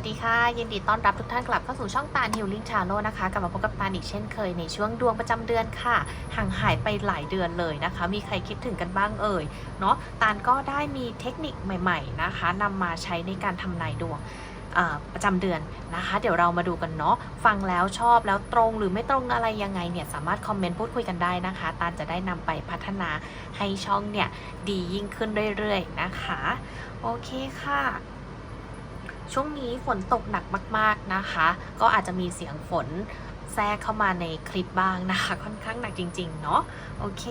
วัสดีค่ะ ยินดีต้อนรับทุกท่านกลับเข้าสู่ช่องตาลฮิลลิ่งชาโลนะคะ กลับมาพบกับตาลอีกเช่นเคยในช่วงดวงประจำเดือนค่ะ ห่างหายไปหลายเดือนเลยนะคะ มีใครคิดถึงกันบ้างเอ่ย เนาะตาลก็ได้มีเทคนิคใหม่ ๆนะคะนำมาใช้ในการทำนายดวงประจำเดือนนะคะ เดี๋ยวเรามาดูกันเนาะฟังแล้วชอบแล้วตรงหรือไม่ตรงอะไรยังไงเนี่ยสามารถคอมเมนต์พูดคุยกันได้นะคะ ตาลจะได้นำไปพัฒนาให้ช่องเนี่ยดียิ่งขึ้นเรื่อยๆนะคะ โอเคค่ะ ช่วงนี้ฝนตกหนักมาก ๆนะคะ ก็อาจจะมีเสียงฝนแทรกเข้ามาในคลิปบ้างนะคะ ค่อนข้างหนักจริง ๆ เนาะโอเค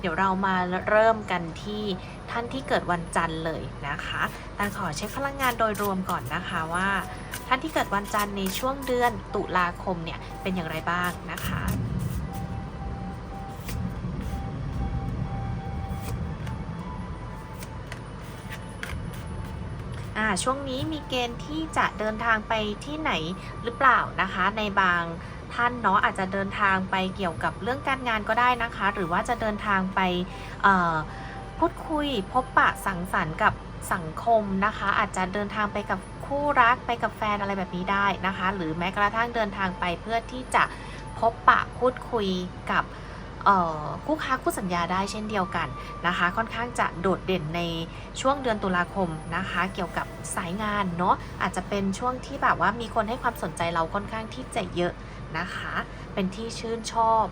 เดี๋ยวเรามาเริ่มกันที่ท่านที่เกิดวันจันทร์เลยนะคะตันขอเช็คพลังงานโดยรวมก่อนนะคะว่า ท่านที่เกิดวันจันทร์ในช่วงเดือนตุลาคมเนี่ยเป็นอย่างไรบ้างนะคะ อ่าช่วงนี้มีเกณฑ์ที่จะเดินทางไปที่ไหนหรือเปล่านะคะ ในบางท่านเนาะอาจจะเดินทางไปเกี่ยวกับเรื่องการงานก็ได้นะคะ หรือว่าจะเดินทางไปพูดคุยพบปะสังสรรค์กับสังคมนะคะ อาจจะเดินทางไปกับคู่รักไปกับแฟนอะไรแบบนี้ได้นะคะ หรือแม้กระทั่งเดินทางไปเพื่อที่จะพบปะพูดคุยกับ คู่ค้าคู่สัญญาได้เช่นเดียวกันนะคะ ค่อนข้างจะโดดเด่นในช่วงเดือนตุลาคมนะคะ เกี่ยวกับสายงานเนาะอาจจะเป็นช่วงที่แบบว่ามีคนให้ความสนใจเราค่อนข้างที่จะเยอะนะคะ เป็นที่ชื่นชอบ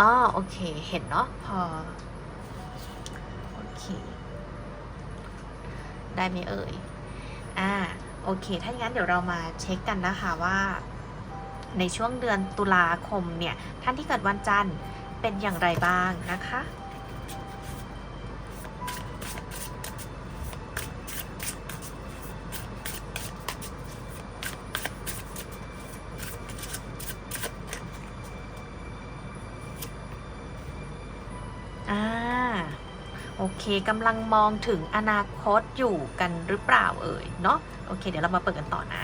อ๋อโอเคเห็นเนาะพอโอเคได้ไหมเอ่ยอ่าโอเค ถ้าอย่างนั้นเดี๋ยวเรามาเช็คกันนะคะว่าในช่วงเดือนตุลาคมเนี่ย ท่านที่เกิดวันจันทร์ เป็นอย่างไรบ้างนะคะ อ่า โอเคกำลังมองถึงอนาคตอยู่กันหรือเปล่าเอ่ย เนาะโอเค เดี๋ยวเรามาเปิดกันต่อนะ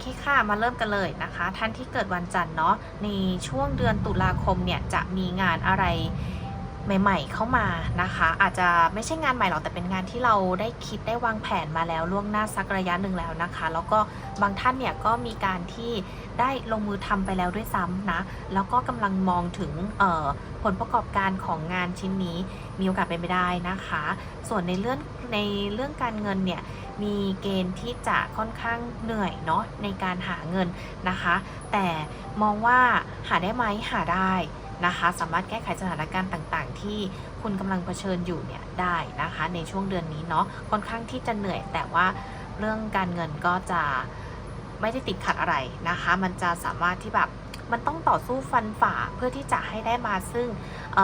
เคค่ะ มาเริ่มกันเลยนะคะ ท่านที่เกิดวันจันทร์เนาะในช่วงเดือนตุลาคมเนี่ยจะมีงานอะไร ใหม่ ๆ เข้ามานะคะ อาจจะไม่ใช่งานใหม่หรอกแต่เป็นงานที่เราได้คิดได้วางแผนมาแล้วล่วงหน้าสักระยะหนึ่งแล้วนะคะ แล้วก็บางท่านเนี่ยก็มีการที่ได้ลงมือทำไปแล้วด้วยซ้ำนะแล้วก็กำลังมองถึงผลประกอบการของงานชิ้นนี้มีโอกาสเป็นไปได้นะคะ ส่วนในเรื่องในเรื่องการเงินเนี่ยมีเกณฑ์ที่จะค่อนข้างเหนื่อยเนาะในการหาเงินนะคะ แต่มองว่าหาได้ไหมหาได้ นะคะ สามารถแก้ไขสถานการณ์ต่างๆ ที่คุณกำลังเผชิญอยู่เนี่ยได้นะคะ ในช่วงเดือนนี้เนาะค่อนข้างที่จะเหนื่อย แต่ว่าเรื่องการเงินก็จะไม่ได้ติดขัดอะไรนะคะ มันจะสามารถที่แบบมันต้องต่อสู้ฟันฝ่าเพื่อที่จะให้ได้มาซึ่งเ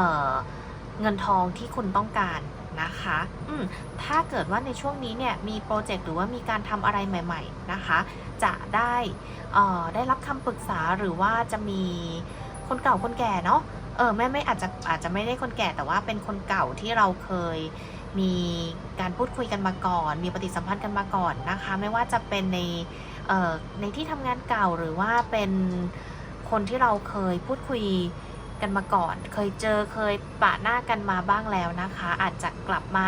เงินทองที่คุณต้องการนะคะอืมถ้าเกิดว่าในช่วงนี้เนี่ยมีโปรเจกต์หรือว่ามีการทำอะไรใหม่ ๆนะคะ จะได้ได้รับคำปรึกษาหรือว่าจะมี คนเก่าคนแก่เนาะเออไม่ไม่อาจจะอาจจะไม่ได้คนแก่แต่ว่าเป็นคนเก่าที่เราเคยมีการพูดคุยกันมาก่อน มีปฏิสัมพันธ์กันมาก่อนนะคะ ไม่ว่าจะเป็นในในที่ทำงานเก่าหรือว่าเป็นคนที่เราเคยพูดคุยกันมาก่อน เคยเจอเคยปะหน้ากันมาบ้างแล้วนะคะ อาจจะกลับมา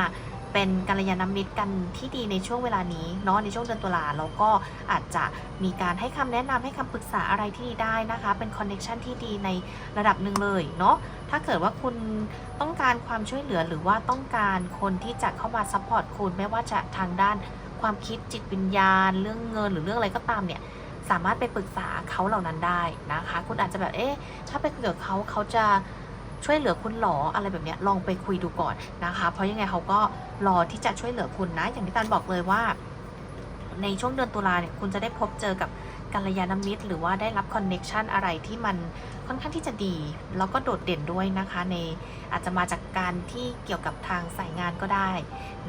เป็นกัลยาณมิตรกันที่ดีในช่วงเวลานี้เนาะในช่วงเดือนตุลาแล้วก็อาจจะมีการให้คำแนะนำให้คำปรึกษาอะไรที่ดีได้นะคะ เป็นคอนเน็ชันที่ดีในระดับหนึ่งเลยเนาะถ้าเกิดว่าคุณต้องการความช่วยเหลือหรือว่าต้องการคนที่จะเข้ามาซัพพอร์ตคุณไม่ว่าจะทางด้านความคิดจิตวิญญาณ เรื่องเงินหรือเรื่องอะไรก็ตามเนี่ยสามารถไปปรึกษาเขาเหล่านั้นได้นะคะ คุณอาจจะแบบเอ๊ะถ้าไปคุยกับเขาเขาจะ ช่วยเหลือคุณหรออะไรแบบนี้ลองไปคุยดูก่อนนะคะ เพราะยังไงเขาก็รอที่จะช่วยเหลือคุณนะ อย่างที่ตันบอกเลยว่า ในช่วงเดือนตุลาเนี่ยคุณจะได้พบเจอกับกัลยาณมิตร หรือว่าได้รับคอนเน็ชันอะไรที่มันค่อนข้างที่จะดี แล้วก็โดดเด่นด้วยนะคะในอาจจะมาจากการที่เกี่ยวกับทางสายงานก็ได้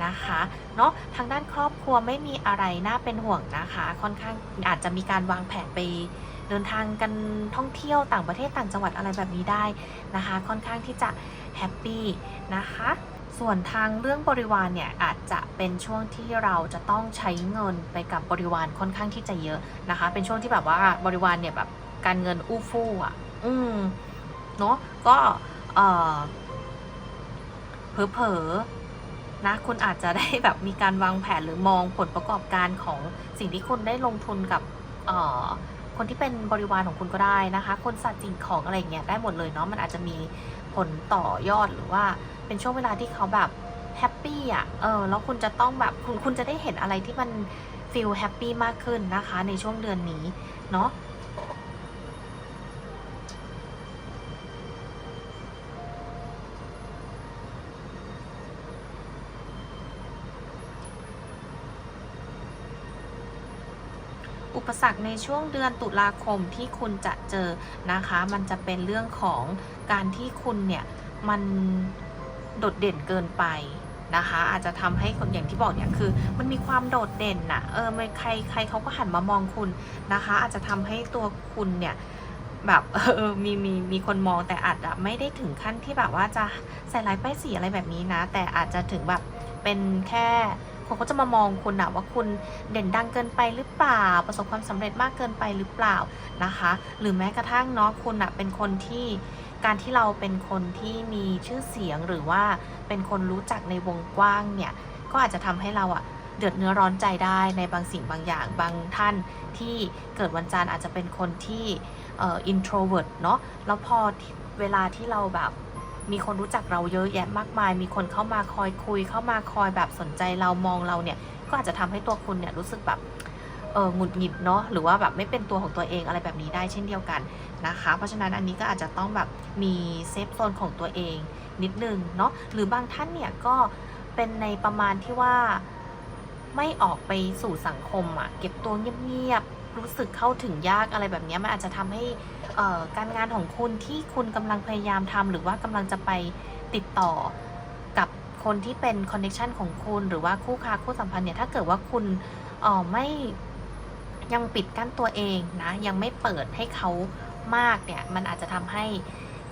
นะคะเนาะทางด้านครอบครัวไม่มีอะไรน่าเป็นห่วงนะคะ ค่อนข้างอาจจะมีการวางแผนไป เดินทางกันท่องเที่ยวต่างประเทศต่างจังหวัดอะไรแบบนี้ได้นะคะ ค่อนข้างที่จะแฮปปี้นะคะส่วนทางเรื่องบริวารเนี่ยอาจจะเป็นช่วงที่เราจะต้องใช้เงินไปกับบริวารค่อนข้างที่จะเยอะนะคะ เป็นช่วงที่แบบว่าบริวารเนี่ยแบบการเงินอู้ฟู่อะ อืมเนาะก็เออเผลอๆนะคุณอาจจะได้แบบมีการวางแผนหรือมองผลประกอบการของสิ่งที่คุณได้ลงทุนกับเออ คนที่เป็นบริวารของคุณก็ได้นะคะ คนสัตว์สิ่งของอะไรเงี้ยได้หมดเลยเนาะมันอาจจะมีผลต่อยอดหรือว่าเป็นช่วงเวลาที่เขาแบบแฮปปี้อะเออแล้วคุณจะต้องแบบคุณคุณจะได้เห็นอะไรที่มันฟีลแฮปปี้มากขึ้นนะคะ ในช่วงเดือนนี้เนาะ อุ ปสรรคในช่วงเดือนตุลาคมที่คุณจะเจอนะคะ มันจะเป็นเรื่องของการที่คุณเนี่ยมันโดดเด่นเกินไปนะคะ อาจจะทำให้คนอย่างที่บอกเนี่ยคือ มันมีความโดดเด่นน่ะเออไม่ใครใครเขาก็หันมามองคุณนะคะ อาจจะทำให้ตัวคุณเนี่ยแบบเออมีมีมีคนมองแต่อาจจะไม่ได้ถึงขั้นที่แบบว่าจะใส่ร้ายป้ายสีอะไรแบบนี้นะ แต่อาจจะถึงแบบเป็นแค่ คนก็จะมามองคุณนะว่าคุณเด่นดังเกินไปหรือเปล่า ประสบความสำเร็จมากเกินไปหรือเปล่านะคะ หรือแม้กระทั่งเนาะคุณอะเป็นคนที่การที่เราเป็นคนที่มีชื่อเสียงหรือว่าเป็นคนรู้จักในวงกว้างเนี่ยก็อาจจะทำให้เราอะเดือดเนื้อร้อนใจได้ในบางสิ่งบางอย่างบางท่านที่เกิดวันจันทร์อาจจะเป็นคนที่อ่อ introvert เนาะแล้วพอเวลาที่เราแบบ มีคนรู้จักเราเยอะแยะมากมาย มีคนเข้ามาคอยคุย เข้ามาคอยแบบสนใจเรามองเราเนี่ย ก็อาจจะทำให้ตัวคุณเนี่ยรู้สึกแบบเออหงุดหงิดเนาะหรือว่าแบบไม่เป็นตัวของตัวเองอะไรแบบนี้ได้เช่นเดียวกันนะคะ เพราะฉะนั้นอันนี้ก็อาจจะต้องแบบมีเซฟโซนของตัวเองนิดนึงเนาะหรือบางท่านเนี่ยก็เป็นในประมาณที่ว่าไม่ออกไปสู่สังคมอะ่ะเก็บตัวเงียบๆ รู้สึกเข้าถึงยากอะไรแบบนี้มันอาจจะทำให้การงานของคุณที่คุณกำลังพยายามทำหรือว่ากำลังจะไปติดต่อกับคนที่เป็นคอนเน t ชันของคุณ หรือว่าคู่ค้าคู่สัมพันธ์เนี่ยถ้าเกิดว่าคุณไม่ยังปิดกั้นตัวเองนะยังไม่เปิดให้เขามากเนี่ยมันอาจจะทำให้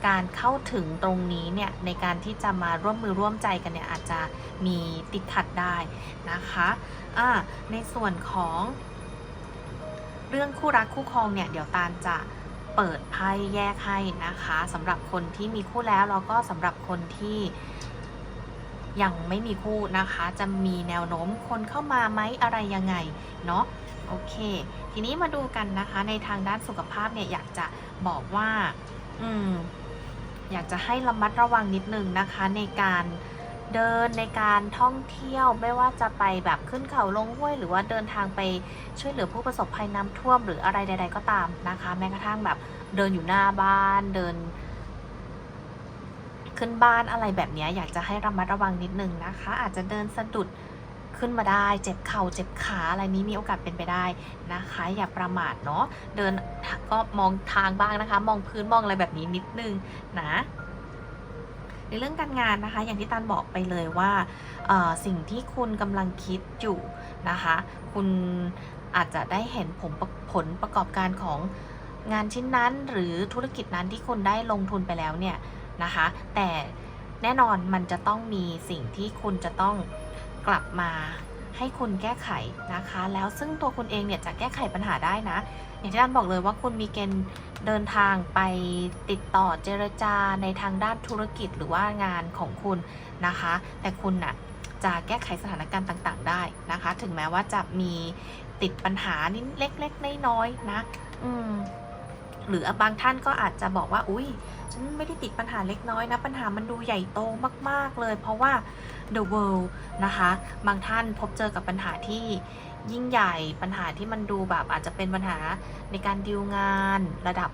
การเข้าถึงตรงนี้เนี่ยในการที่จะมาร่วมมือร่วมใจกันเนี่ยอาจจะมีติดขัดได้นะคะอ่าในส่วนของ เรื่องคู่รักคู่ครองเนี่ยเดี๋ยวตาลจะเปิดไพ่แยกให้นะคะสำหรับคนที่มีคู่แล้วแล้วก็สำหรับคนที่ยังไม่มีคู่นะคะ จะมีแนวโน้มคนเข้ามาไหมอะไรยังไงเนาะโอเค ทีนี้มาดูกันนะคะ ในทางด้านสุขภาพเนี่ยอยากจะบอกว่า อืม อยากจะให้ระมัดระวังนิดนึงนะคะในการ เดินในการท่องเที่ยวไม่ว่าจะไปแบบขึ้นเขาลงห้วย หรือว่าเดินทางไปช่วยเหลือผู้ประสบภัยน้ำท่วมหรืออะไรใด ๆ ก็ตามนะคะ แม้กระทั่งแบบเดินอยู่หน้าบ้านเดิน ขึ้นบ้านอะไรแบบนี้อยากจะให้ระมัดระวังนิดนึงนะคะ อาจจะเดินสะดุดขึ้นมาได้ เจ็บเข่าเจ็บขาอะไรนี้มีโอกาสเป็นไปได้นะคะ อย่าประมาทเนาะเดินก็มองทางบ้างนะคะ มองพื้นมองอะไรแบบนี้นิดนึงนะ ในเรื่องการงานนะคะ อย่างที่ตันบอกไปเลยว่าสิ่งที่คุณกำลังคิดอยู่นะคะ คุณอาจจะได้เห็นผลผลประกอบการของงานชิ้นนั้น หรือธุรกิจนั้นที่คุณได้ลงทุนไปแล้วเนี่ยนะคะ แต่แน่นอนมันจะต้องมีสิ่งที่คุณจะต้องกลับมาให้คุณแก้ไขนะคะ แล้วซึ่งตัวคุณเองเนี่ยจะแก้ไขปัญหาได้นะ อย่างที่ตันบอกเลยว่าคุณมีเกณฑ์เดินทางไปติดต่อเจรจาในทางด้านธุรกิจหรือว่างานของคุณนะคะ แต่คุณน่ะจะแก้ไขสถานการณ์ต่างๆ ได้นะคะ ถึงแม้ว่าจะมีติดปัญหานิดเล็กๆน้อยๆนะ อืมหรือบางท่านก็อาจจะบอกว่า อุ้ยฉันไม่ได้ติดปัญหาเล็กน้อยนะ ปัญหามันดูใหญ่โตมาก ๆ เลย เพราะว่า the world นะคะ บางท่านพบเจอกับปัญหาที่ ยิ่งใหญ่ปัญหาที่มันดูแบบอาจจะเป็นปัญหาในการดีลงานระดับ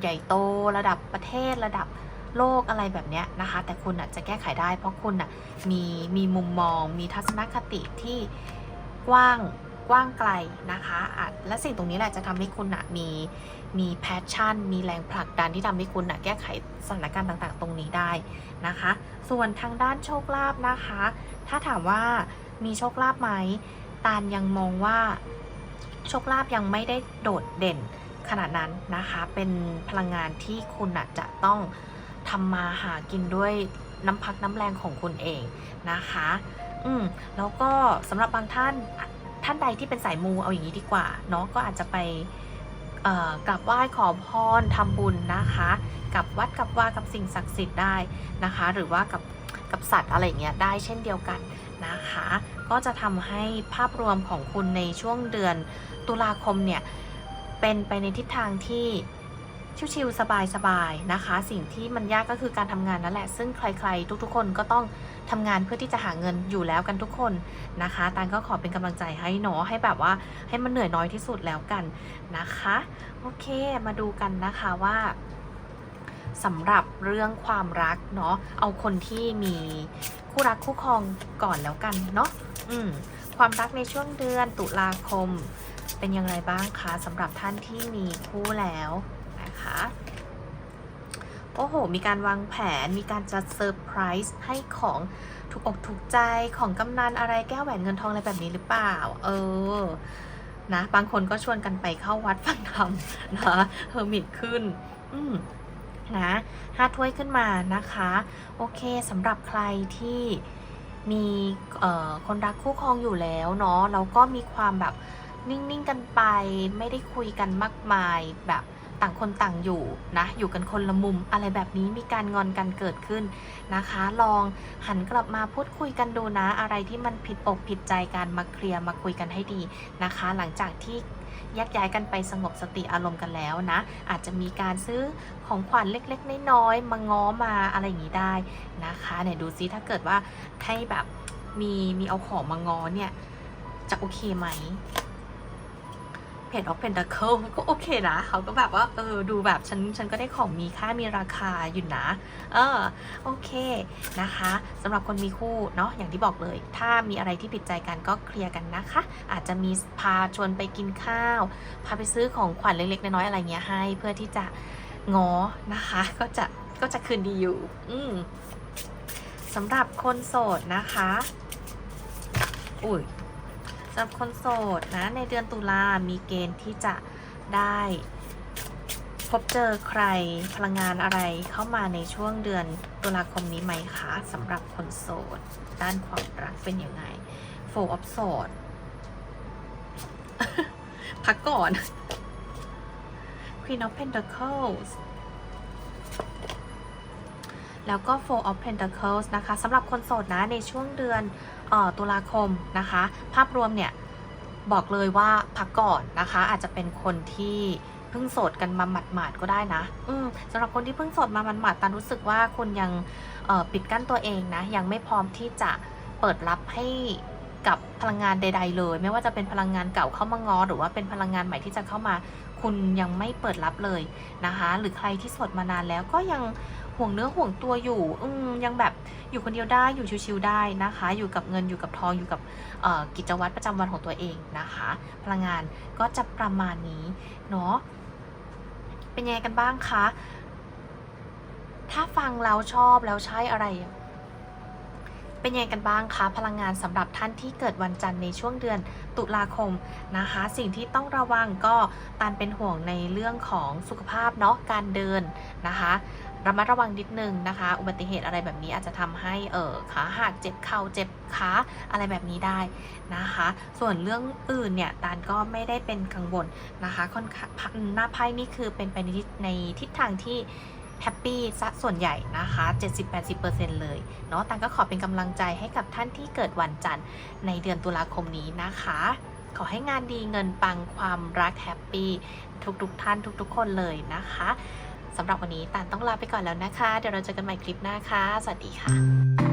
ใหญ่โตระดับประเทศระดับโลกอะไรแบบเนี้ยนะคะ แต่คุณอะจะแก้ไขได้ เพราะคุณอะมีมีมุมมอง มีทัศนคติที่กว้างกว้างไกลนะคะอะและสิ่งตรงนี้แหละจะทำให้คุณนะมีมีแพชชั่น มีแรงผลักดันที่ทำให้คุณนะแก้ไขสถานการณ์ต่างๆ ตรงนี้ได้นะคะ ส่วนทางด้านโชคลาภนะคะ ถ้าถามว่ามีโชคลาภไหม ตาลยังมองว่าโชคลาภยังไม่ได้โดดเด่นขนาดนั้นนะคะ เป็นพลังงานที่คุณน่ะจะต้องทำมาหากินด้วยน้ำพักน้ำแรงของคุณเองนะคะ อืมแล้วก็สำหรับบางท่านท่านใดที่เป็นสายมูเอาอย่างนี้ดีกว่าเนาะก็อาจจะไปกราบไหว้ขอพรทำบุญนะคะ กับวัดกับว่ากับสิ่งศักดิ์สิทธิ์ได้นะคะ หรือว่ากับกับสัตว์อะไรเงี้ยได้เช่นเดียวกันนะคะ ก็จะทำให้ภาพรวมของคุณในช่วงเดือนตุลาคมเนี่ย เป็นไปในทิศทางที่ชิวๆสบายๆนะคะ สิ่งที่มันยากก็คือการทำงานนั่นแหละ ซึ่งใครๆ ทุกๆ คนก็ต้องทำงานเพื่อที่จะหาเงินอยู่แล้วกันทุกคนนะคะตานก็ขอเป็นกำลังใจให้เนาะให้แบบว่าให้มันเหนื่อยน้อยที่สุดแล้วกันนะคะ โอเคมาดูกันนะคะว่าสำหรับเรื่องความรักเนาะเอาคนที่มีคู่รักคู่ครองก่อนแล้วกันเนาะ อืมความรักในช่วงเดือนตุลาคม เป็นอย่างไรบ้างคะสำหรับท่านที่มีคู่แล้วนะคะโอ้โห มีการวางแผน มีการจัดเซอร์ไพรส์ให้ของถูกอกถูกใจของกำนันอะไรแก้วแหวนเงินทองอะไรแบบนี้หรือเปล่า เออ นะ บางคนก็ชวนกันไปเข้าวัดฟังธรรมนะเฮอร์มิตขึ้น อืมนะห้าถ้วยขึ้นมานะคะ โอเคสำหรับใครที่ มีคนรักคู่ครองอยู่แล้วเนาะแล้วก็มีความแบบนิ่งๆกันไป ไม่ได้คุยกันมากมายแบบต่างคนต่างอยู่นะอยู่กันคนละมุมอะไรแบบนี้มีการงอนกันเกิดขึ้นนะคะ ลองหันกลับมาพูดคุยกันดูนะ อะไรที่มันผิดอกผิดใจกันมาเคลียร์มาคุยกันให้ดีนะคะ หลังจากที่ แยกย้ายกันไปสงบสติอารมณ์กันแล้วนะ อาจจะมีการซื้อของขวัญเล็กๆ น้อยๆ มาง้อมาอะไรอย่างนี้ได้นะคะเนี่ยดูซิถ้าเกิดว่าให้แบบมีมีเอาของมาง้อเนี่ยจะโอเคไหม เพจออฟเพนดัคเคิลก็โอเคนะ เขาก็แบบว่า เออ ดูแบบฉันฉันก็ได้ของมีค่ามีราคาอยู่นะ เออ โอเคนะคะสำหรับคนมีคู่เนาะอย่างที่บอกเลย ถ้ามีอะไรที่ผิดใจกันก็เคลียร์กันนะคะ อาจจะมีพาชวนไปกินข้าว พาไปซื้อของขวัญเล็กๆน้อยๆอะไรเงี้ยให้ เพื่อที่จะง้อนะคะ ก็จะก็จะคืนดีอยู่ อืมสำหรับคนโสดนะคะ อุ้ย สำหรับคนโสดนะ ในเดือนตุลามีเกณฑ์ที่จะได้พบเจอใครพลังงานอะไรเข้ามาในช่วงเดือนตุลาคมนี้ไหมคะสำหรับคนโสด ด้านความรักเป็นยังไง Four of Swords พักก่อน Queen of Pentacles แล้วก็ Four of Pentacles นะคะสำหรับคนโสดนะในช่วงเดือนออตุลาคมนะคะ ภาพรวมเนี่ย บอกเลยว่าพักก่อนนะคะ อาจจะเป็นคนที่เพิ่งโสดกันมาหมาดๆก็ได้นะ อืสำหรับคนที่เพิ่งโสดมาหมาดๆตันรู้สึกว่าคุณยังปิดกั้นตัวเองนะ ยังไม่พร้อมที่จะเปิดรับให้กับพลังงานใด ๆ เลย ไม่ว่าจะเป็นพลังงานเก่าเข้ามางอ หรือว่าเป็นพลังงานใหม่ที่จะเข้ามา คุณยังไม่เปิดรับเลยนะคะ หรือใครที่สดมานานแล้วก็ยังห่วงเนื้อห่วงตัวอยู่อืยังแบบอยู่คนเดียวได้อยู่ชิวๆได้นะคะ อยู่กับเงินอยู่กับทองอยู่กับกิจวัตรประจำวันของตัวเองนะคะ พลังงานก็จะประมาณนี้เนาะเป็นยังไงกันบ้างคะถ้าฟังแล้วชอบแล้วใช่อะไร เป็นยังไงกันบ้างคะพลังงานสำหรับท่านที่เกิดวันจันทร์ในช่วงเดือนตุลาคมนะคะ สิ่งที่ต้องระวังก็ตานเป็นห่วงในเรื่องของสุขภาพเนาะการเดินนะคะระมัดระวังนิดนึงนะคะ อุบัติเหตุอะไรแบบนี้อาจจะทำให้เออขาหักเจ็บเข่าเจ็บขาอะไรแบบนี้ได้นะคะ ส่วนเรื่องอื่นเนี่ยตานก็ไม่ได้เป็นกังวลนะคะค่อนข้างหน้าไพ่นี่คือเป็นไปในทิศทางที่ แฮปปี้ซะส่วนใหญ่นะคะ 70-80%เลยเนาะตันก็ขอเป็นกำลังใจให้กับท่านที่เกิดวันจันทร์ในเดือนตุลาคมนี้นะคะ ขอให้งานดีเงินปังความรักแฮปปี้ทุกๆท่านทุกๆ คนเลยนะคะสำหรับวันนี้ตานต้องลาไปก่อนแล้วนะคะ เดี๋ยวเราเจอกันใหม่คลิปหน้าค่ะ สวัสดีค่ะ